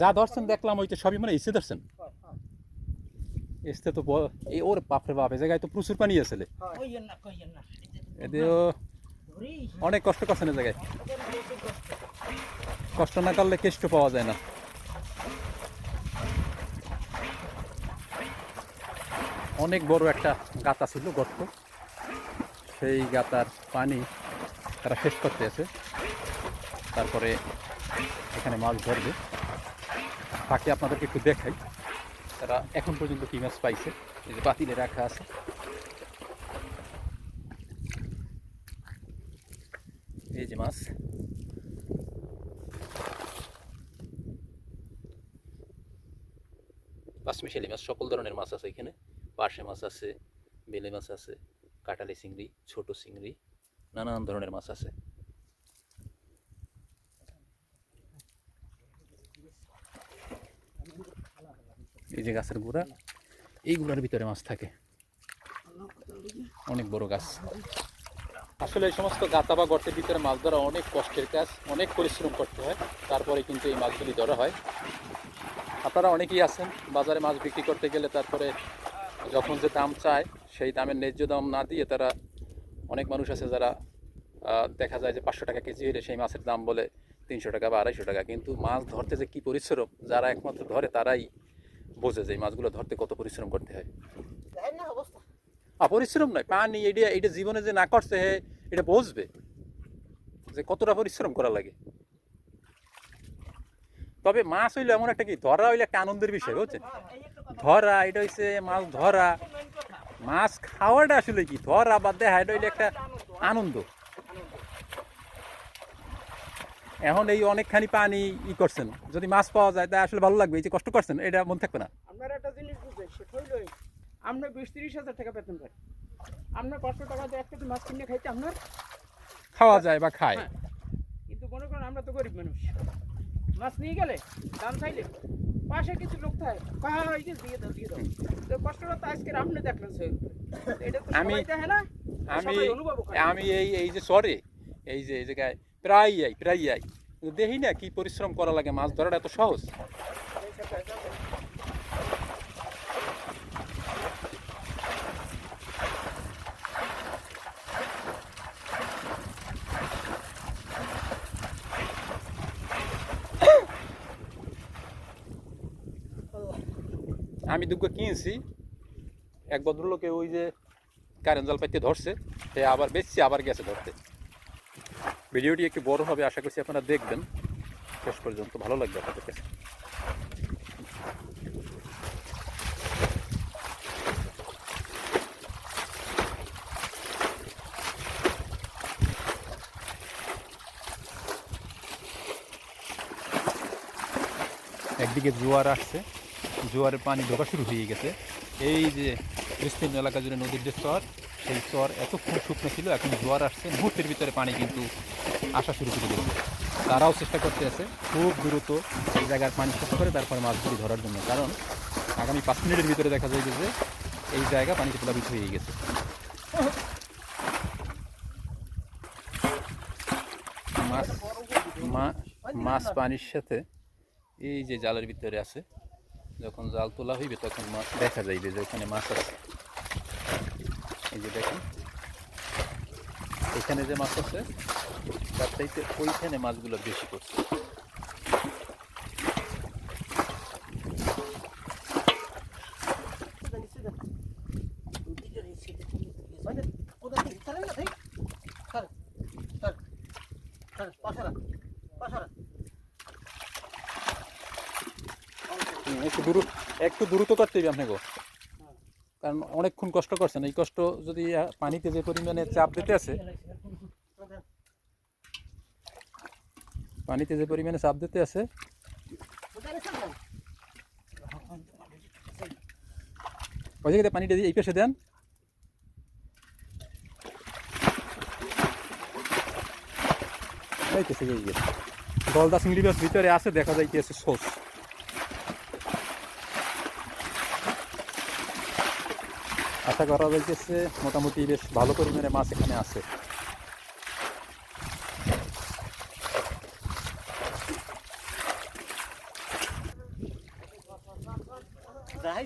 যা ধরছেন দেখলাম ওই তো সবই মানে এসে ধরছেন। এসতে তো এই ওর বাপরে বাপ এ জায়গায় তো প্রচুর পানি আছে না না এদিও অনেক কষ্ট করছেন এই জায়গায়। কষ্ট না করলে কেষ্ট পাওয়া যায় না। অনেক বড় একটা গাতা ছিল গর্ত। সেই গাতার পানি তারা শেষ করতে আছে। তারপরে এখানে মাছ ধরবে। তাকে আপনাদেরকে একটু দেখাই। তারা এখন পর্যন্ত কি মাছ পাইছে? এই যে বাতিলে রাখা আছে। এই যে মাছ। পাঁচমিশালি মাছ, সকল ধরনের মাছ আছে এখানে। পার্শে মাছ আছে, বেলে মাছ আছে কাটালি চিংড়ি, ছোট চিংড়ি, নানান ধরনের মাছ আছে। এই যে গাছের গুঁড়া, এই গুঁড়ার ভিতরে মাছ থাকে। অনেক বড় গাছ। আসলে এই সমস্ত গাতা বা গর্তের ভিতরে মাছ ধরা অনেক কষ্টের কাজ, অনেক পরিশ্রম করতে হয়। তারপরে কিন্তু এই মাছগুলি ধরা হয়। আপনারা অনেকেই আছেন, বাজারে মাছ বিক্রি করতে গেলে তারপরে যখন যে দাম চায়, সেই দামের ন্যায্য দাম না দিয়ে তারা অনেক মানুষ আছে যারা দেখা যায় যে পাঁচশো টাকা কেজি হলে সেই মাছের দাম বলে তিনশো টাকা বা আড়াইশো টাকা। কিন্তু মাছ ধরতে যে কী পরিশ্রম, যারা একমাত্র ধরে তারাই বোঝে যে এই মাছগুলো ধরতে কত পরিশ্রম করতে হয়? অবস্থা। পরিশ্রম নয় পানি এটা এটা জীবনে যে না করছে এটা বুঝবে যে কতটা পরিশ্রম করা লাগে। তবে মাছ হইলে এমন একটা কি ধরা হইলে একটা আনন্দের বিষয় বুঝছেন? একটা কথা। ধরা এটা হইছে মাছ ধরা। মাছ খাওয়াটা আসলে কি ধরা বা দেখা এটা হইলে একটা আনন্দ। এখন এই অনেকখানি পানি ই করছেন। যদি মাছ পাওয়া যায় তা আসলে ভালো লাগবে এই যে কষ্ট করছেন এটা মন থাকবে না। আপনার একটা জিনিস বুঝবেন সেটা হইল এই, বিশ তিরিশ হাজার টাকা বেতন পান আপনার পাঁচশো টাকা দিয়ে এক কেজি মাছ কিনে খাইতে আপনার খাওয়া যায় বা খায়। হ্যাঁ। কিন্তু মনে করেন আমরা তো গরিব মানুষ। মাছ নিয়ে গেলে দাম চাইলে পাশে কিছু লোক থাকে কাহা হয়ে গেছে দিয়ে দাও দিয়ে দাও। তো কষ্টটা তো আজকে আপনি দেখলেন সে এটা তো আমি- আমি আমি এই এই যে সরে এই যে এই জায়গায় প্রায় আই প্রায় আই কিন্তু দেখি না কি পরিশ্রম করা লাগে, মাছ ধরাটা এত সহজ? আমি দুগ্গ কিনছি। এক ভদ্রলোকে ওই যে কারেন্ট জাল পাইতে ধরছে, সে আবার বেচছে, আবার গেছে ধরতে। ভিডিওটি একটু বড় হবে, আশা করছি আপনারা দেখবেন। শেষ পর্যন্ত ভালো লাগবে আপনাদের কাছে একদিকে জোয়ার আসছে, জোয়ারের পানি ঢোকা শুরু হয়ে গেছে। এই যে বিস্তীর্ণ এলাকা জুড়ে নদীর যে চর সেই চর এতক্ষণ শুকনো ছিল, এখন জোয়ার আসছে। মুহূর্তের ভিতরে পানি কিন্তু আসা শুরু করে দিয়েছে। তারাও চেষ্টা করতে আছে খুব দ্রুত এই জায়গার পানি শেষ করে তারপরে মাছগুলি ধরার জন্য। কারণ আগামী পাঁচ মিনিটের ভিতরে দেখা যায় যে এই জায়গা পানিতে প্লাবিত হয়ে গেছে। মাছ মাছ পানির সাথে এই যে জালের ভিতরে আছে, যখন জাল তোলা হইবে তখন মাছ দেখা যাইবে যে ওখানে মাছ আছে। এই যে দেখেন। এখানে যে মাছ আছে, তার চাইতে ওইখানে মাছগুলো বেশি করছে। একটু দূর একটু দ্রুত করতে হবে আপনাকে। কারণ অনেকক্ষণ কষ্ট করছেন। এই কষ্ট যদি পানিতে যে পরিমাণে চাপ দিতে আছে, পানিতে যে পরিমাণে চাপ দিতে আছে পানিটা এই পাশে দেন। গলদা চিংড়ি মাছ ভিতরে আছে, দেখা যাইতেছে সোস। আশা করা যাইতেছে মোটামুটি বেশ ভালো পরিমাণে মাছ এখানে আছে। যাই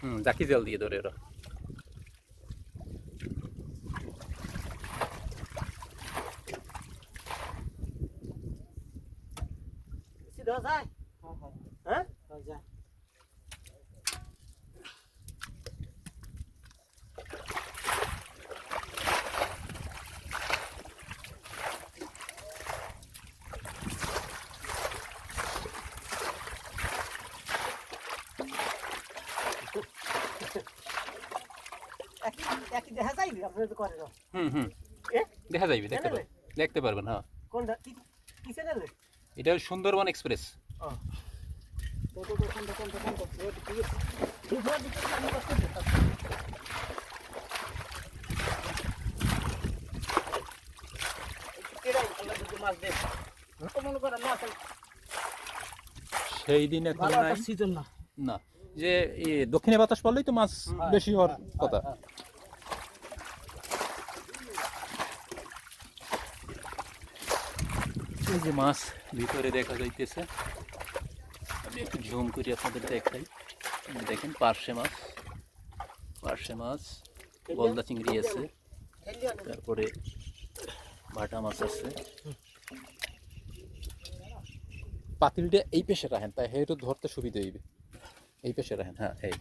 হুম জাকি জল দিয়ে ধরে ওরা। যায় হ্যাঁ যা একই দেখা যায় আপনি তো করে হুম হুম। দেখা যাইবে দেখতে? পারবেন দেখতে পারবেন হ্যাঁ। কোনটা? কি কি চ্যানেলে এটা সুন্দরবন এক্সপ্রেস। সেই দিন এখন সিজন না। না। যে দক্ষিণে বাতাস পড়লেই তো মাছ বেশি হওয়ার কথা। এই যে মাছ ভিতরে দেখা যাইতেছে আমি একটু ঝুম করি আপনাদের দেখাই। দেখেন পার্শে মাছ পার্শে মাছ গলদা চিংড়ি আছে তারপরে ভাটা মাছ আছে। পাতিলটা এই পেশে রাখেন তাই হেঁটে ধরতে সুবিধা হইবে। এই পেশে রাখেন হ্যাঁ এই।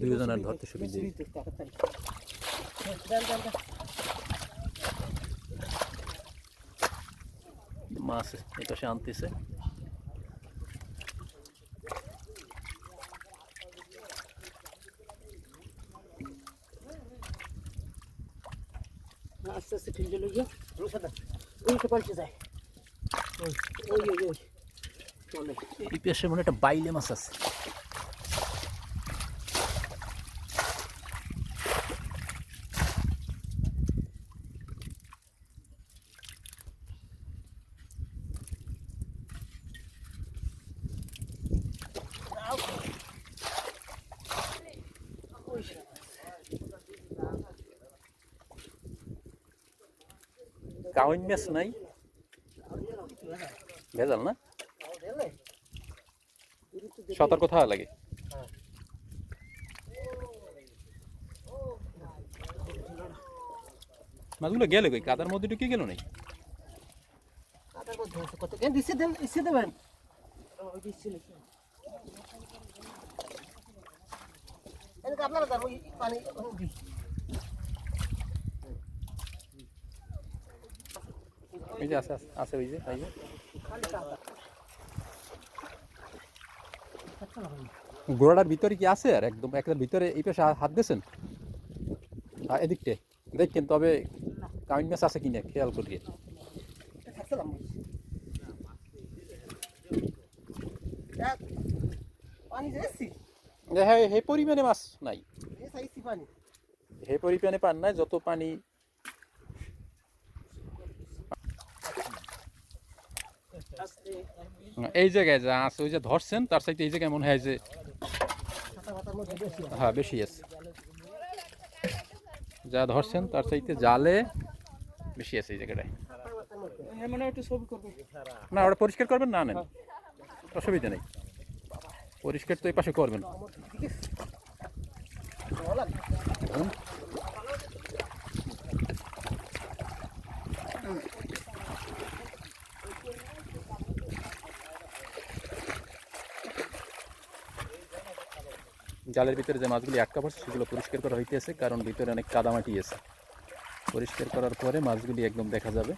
দুজনের ধরতে সুবিধা হইবে। মাছ এটা পাশে আনতেছে। আস্তে আস্তে উল্টে পাল্টে যায়। ওই। ওই ওই চলে। এই পেশে মনে একটা বাইলে মাছ আছে। কাউন মাছ নাই। ভেজাল না? সতর্ক থাকা লাগে। মাছগুলো গেলে কই? কাদার মধ্যে ঢুকে গেল নাই কাটার মধ্যে আছে কত কেন দিছে দেন দিছে দেবেন ওই দিচ্ছি নাকি এনকে আপনারা যাব পানি দি ওই যে আছে আছে, ওই যে যে। গোড়াটার ভিতরে কি আছে? আর একদম একদম ভিতরে এই পাশে হাত দিয়েছেন? এদিকটে দেখেন তবে কামিন মাছ আছে কিনা খেয়াল করিয়ে। হ্যাঁ হে পরিমাণে মাছ নাই। হে পরিমাণে পান নাই যত পানি এই জায়গায় যা আছে, ওই যে ধরছেন, তার সাথে এই জায়গায় মনে হয় যে হ্যাঁ বেশি আছে। যা ধরছেন, তার চাইতে জালে বেশি আছে এই জায়গাটায়। না, ওটা পরিষ্কার করবেন না নেন অসুবিধা নেই। পরিষ্কার তো এই পাশে করবেন ঠিক আছে ভালো লাগে হুম। জালের ভিতরে যে মাছগুলি আটকা পড়ছে সেগুলো পরিষ্কার করা হইতেছে, কারণ ভিতরে অনেক কাদামাটি আছে। পরিষ্কার করার পরে মাছগুলি একদম দেখা যাবে।